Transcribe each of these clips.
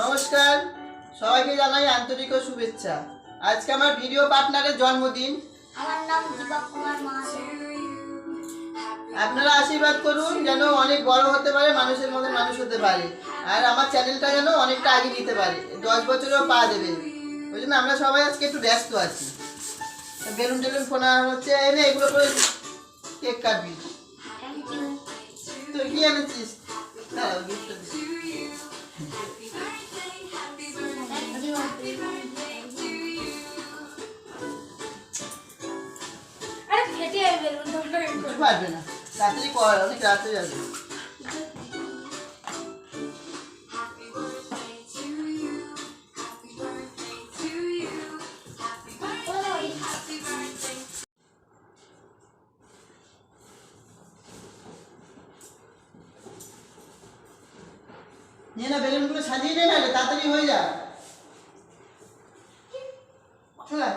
নমস্কার সবাইকে জানাই আন্তরিক শুভেচ্ছা। আজকে আমার ভিডিও পার্টনারের জন্মদিন। আমার নাম দীপক কুমার আপনারা আশীর্বাদ করুন যেন অনেক বড় হতে পারে মানুষের মধ্যে মানুষ হতে পারে। আর আমার চ্যানেলটা যেন অনেকটা আগে নিতে পারে দশ বছরেও পা দেবে। ওই জন্য আমরা সবাই আজকে একটু ব্যস্ত আছি। বেলুন টেলুন ফোনা হচ্ছে এনে এগুলো করে কেক কাটবি। তুই কি এনেছিস? দাঁড়াও, gift পারবে না। কর, অনেক রাত হয়ে যাবে। নিয়ে না বেলুনগুলো সাজিয়ে নে না তাড়াতাড়ি হয়ে যা হ্যাঁ।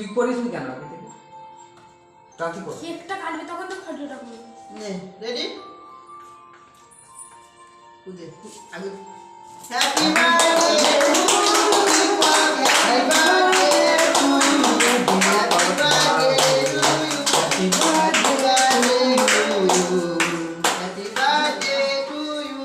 তুই করিস নি কেন আগে থেকে? রাতি কর কেকটা কাটবে তখন তো ফটোটা করবে। নে রেডি কুদে আগে happy birthday to you happy birthday to you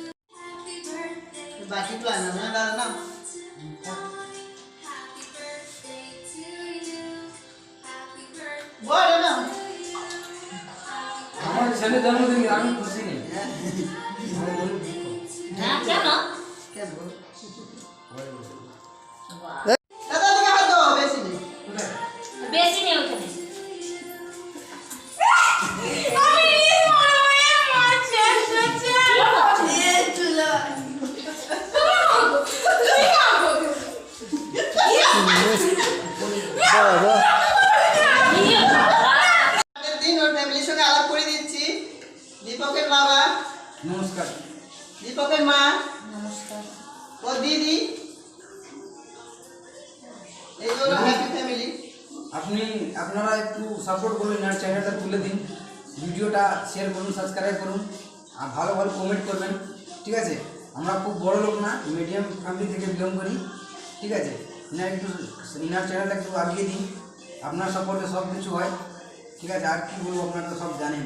কথা বাকিগুলো আনা না দাদা না বল না আমার ছেলে জন্মদিন আমি খুশি নেই হ্যাঁ কেন কেন দাদা দিকে হাত দাও বেশি নেই বেশি নেই ওখানে সঙ্গে আলাপ করে দিচ্ছি দীপকের নমস্কার দীপকের মা ওর দিদি ফ্যামিলি আপনি আপনারা একটু সাপোর্ট করুন আর চ্যানেলটা তুলে দিন। ভিডিওটা শেয়ার করুন সাবস্ক্রাইব করুন, আর ভালো ভালো কমেন্ট করবেন। ঠিক আছে? আমরা খুব বড় লোক না মিডিয়াম ফ্যামিলি থেকে বিলং করি। ঠিক আছে? ইনার একটু ইনার চ্যানেলটা একটু আগিয়ে দিন। আপনার সম্পর্কে সব কিছু হয়। ঠিক আছে, আর কি বলব, আপনারা তো সব জানেন।